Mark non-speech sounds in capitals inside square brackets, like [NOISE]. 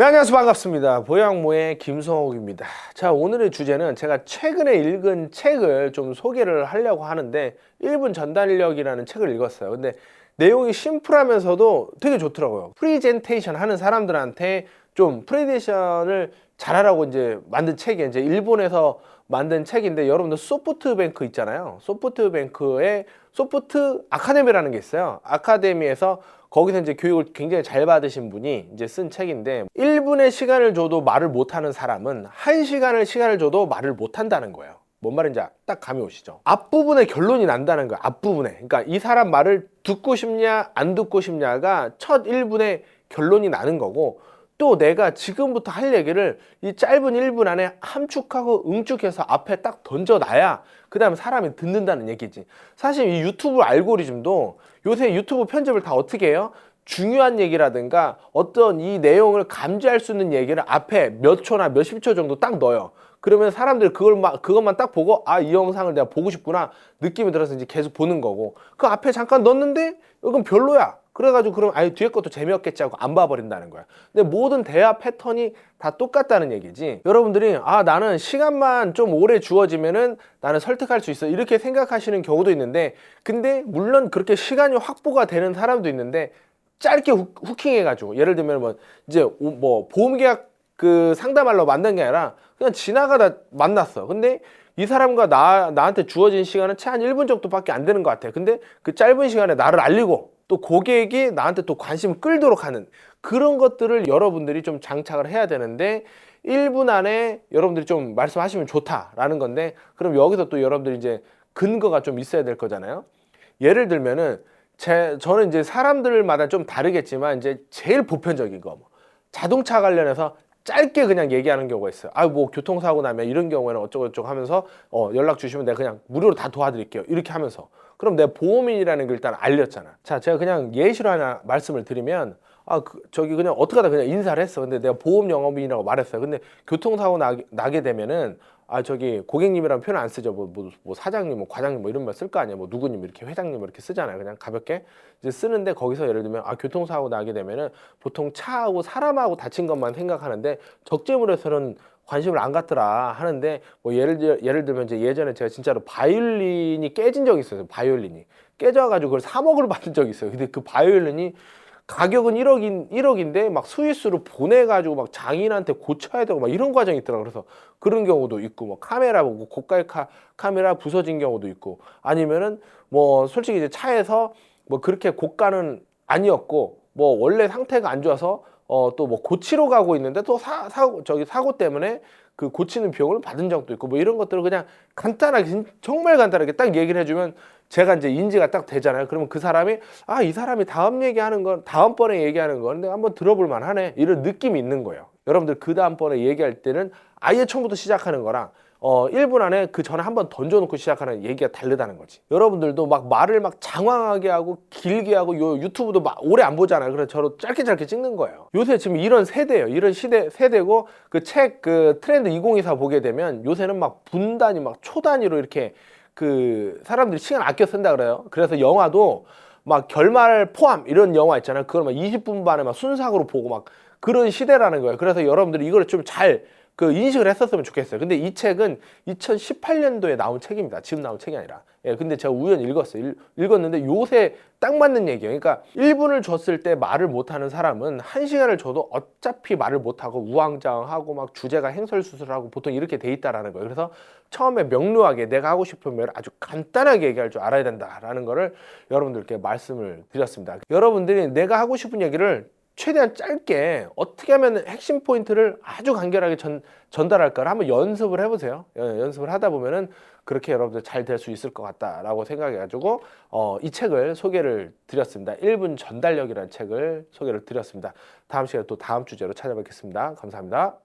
네, 안녕하세요. 반갑습니다. 보양모의 김성욱입니다. 자, 오늘의 주제는 제가 최근에 읽은 책을 좀 소개를 하려고 하는데 1분 전달력이라는 책을 읽었어요. 근데 내용이 심플하면서도 되게 좋더라고요. 프리젠테이션 하는 사람들한테 좀 프레젠테이션을 잘하라고 이제 만든 책이 이제 일본에서 만든 책인데 여러분들 소프트뱅크 있잖아요. 소프트뱅크에 소프트 아카데미라는 게 있어요. 아카데미에서 거기서 이제 교육을 굉장히 잘 받으신 분이 이제 쓴 책인데 1분의 시간을 줘도 말을 못하는 사람은 1시간을 시간을 줘도 말을 못한다는 거예요. 뭔 말인지 딱 감이 오시죠? 앞부분에 결론이 난다는 거야. 앞부분에. 그러니까 이 사람 말을 듣고 싶냐 안 듣고 싶냐가 첫 1분에 결론이 나는 거고 또 내가 지금부터 할 얘기를 이 짧은 1분 안에 함축하고 응축해서 앞에 딱 던져놔야 그 다음에 사람이 듣는다는 얘기지. 사실 이 유튜브 알고리즘도 요새 유튜브 편집을 다 어떻게 해요? 중요한 얘기라든가 어떤 이 내용을 감지할 수 있는 얘기를 앞에 몇 초나 몇십 초 정도 딱 넣어요. 그러면 사람들 그걸 막 그것만 딱 보고 아 이 영상을 내가 보고 싶구나 느낌이 들어서 이제 계속 보는 거고 그 앞에 잠깐 넣었는데 이건 별로야. 그래가지고 그럼 아예 뒤에 것도 재미없겠지 하고 안 봐버린다는 거야. 근데 모든 대화 패턴이 다 똑같다는 얘기지. 여러분들이 아 나는 시간만 좀 오래 주어지면은 나는 설득할 수 있어 이렇게 생각하시는 경우도 있는데 근데 물론 그렇게 시간이 확보가 되는 사람도 있는데 짧게 후, 후킹해가지고 예를 들면 뭐 이제 오- 뭐 보험계약 그 상담하러 만난 게 아니라 그냥 지나가다 만났어. 근데 이 사람과 나, 나한테 주어진 시간은 채 한 1분 정도밖에 안 되는 것 같아. 근데 그 짧은 시간에 나를 알리고 또 고객이 나한테 또 관심을 끌도록 하는 그런 것들을 여러분들이 좀 장착을 해야 되는데 1분 안에 여러분들이 좀 말씀하시면 좋다라는 건데 그럼 여기서 또 여러분들이 이제 근거가 좀 있어야 될 거잖아요. 예를 들면은 제 저는 이제 사람들마다 좀 다르겠지만 이제 제일 보편적인 거 뭐 자동차 관련해서 짧게 그냥 얘기하는 경우가 있어요. 아 뭐 교통사고 나면 이런 경우에는 어쩌고 저쩌고 하면서 어 연락 주시면 내가 그냥 무료로 다 도와드릴게요. 이렇게 하면서 그럼 내가 보험인이라는 걸 일단 알렸잖아. 자 제가 그냥 예시로 하나 말씀을 드리면 아 그, 저기 그냥 어떻게 하다 그냥 인사를 했어. 근데 내가 보험 영업인이라고 말했어요. 근데 교통사고 나게, 나게 되면은 아 저기 고객님이라는 표현 안 쓰죠. 뭐, 뭐, 뭐 사장님, 뭐 과장님 뭐 이런 말 쓸 거 아니에요. 뭐 누구님 이렇게 회장님 이렇게 쓰잖아요. 그냥 가볍게 이제 쓰는데 거기서 예를 들면 아 교통사고 나게 되면은 보통 차하고 사람하고 다친 것만 생각하는데 적재물에서는 관심을 안 갖더라 하는데 뭐 예를 들 예를 들면 이제 예전에 제가 진짜로 바이올린이 깨진 적이 있어요. 바이올린이 깨져가지고 그걸 3억을 [LAUGHS] 받은 적이 있어요. 근데 그 바이올린이 가격은 1억인 1억인데 막 스위스로 보내가지고 막 장인한테 고쳐야 되고 막 이런 과정이 있더라고 그래서 그런 경우도 있고 뭐 카메라 보고 고가의 카, 카메라 부서진 경우도 있고 아니면은 뭐 솔직히 이제 차에서 뭐 그렇게 고가는 아니었고 뭐 원래 상태가 안 좋아서 어 또 뭐 고치러 가고 있는데 또 사, 사고 저기 사고 때문에 그 고치는 비용을 받은 적도 있고 뭐 이런 것들을 그냥 간단하게 진- 정말 간단하게 딱 얘기를 해주면 제가 이제 인지가 딱 되잖아요. 그러면 그 사람이 아 이 사람이 다음 얘기하는 건 다음번에 얘기하는 건 내가 한번 들어볼 만하네 이런 느낌이 있는 거예요. 여러분들 그 다음번에 얘기할 때는 아예 처음부터 시작하는 거랑 어 1분 안에 그 전에 한번 던져놓고 시작하는 얘기가 다르다는 거지. 여러분들도 막 말을 막 장황하게 하고 길게 하고 요 유튜브도 막 오래 안 보잖아요. 그래서 저로 짧게 짧게 찍는 거예요. 요새 지금 이런 세대예요. 이런 시대 세대고 그 책그 트렌드 2024 보게 되면 요새는 막 분단위 막 초단위로 이렇게 그 사람들이 시간 아껴 쓴다 그래요. 그래서 영화도 막 결말 포함 이런 영화 있잖아요. 그걸 막 20분 반에 막 순삭으로 보고 막 그런 시대라는 거예요. 그래서 여러분들이 이걸 좀잘 그 인식을 했었으면 좋겠어요. 근데 이 책은 2018년도에 나온 책입니다. 지금 나온 책이 아니라. 예, 근데 제가 우연히 읽었어요. 읽, 읽었는데 요새 딱 맞는 얘기예요. 그러니까 1분을 줬을 때 말을 못하는 사람은 1시간을 줘도 어차피 말을 못하고 우왕좌왕하고 막 주제가 행설수설하고 보통 이렇게 돼 있다라는 거예요. 그래서 처음에 명료하게 내가 하고 싶은 말을 아주 간단하게 얘기할 줄 알아야 된다라는 거를 여러분들께 말씀을 드렸습니다. 여러분들이 내가 하고 싶은 얘기를 최대한 짧게 어떻게 하면 핵심 포인트를 아주 간결하게 전, 전달할까를 한번 연습을 해보세요. 예, 연습을 하다 보면은 그렇게 여러분들 잘 될 수 있을 것 같다라고 생각해가지고 어, 이 책을 소개를 드렸습니다. 1분 전달력이라는 책을 소개를 드렸습니다. 다음 시간에 또 다음 주제로 찾아뵙겠습니다. 감사합니다.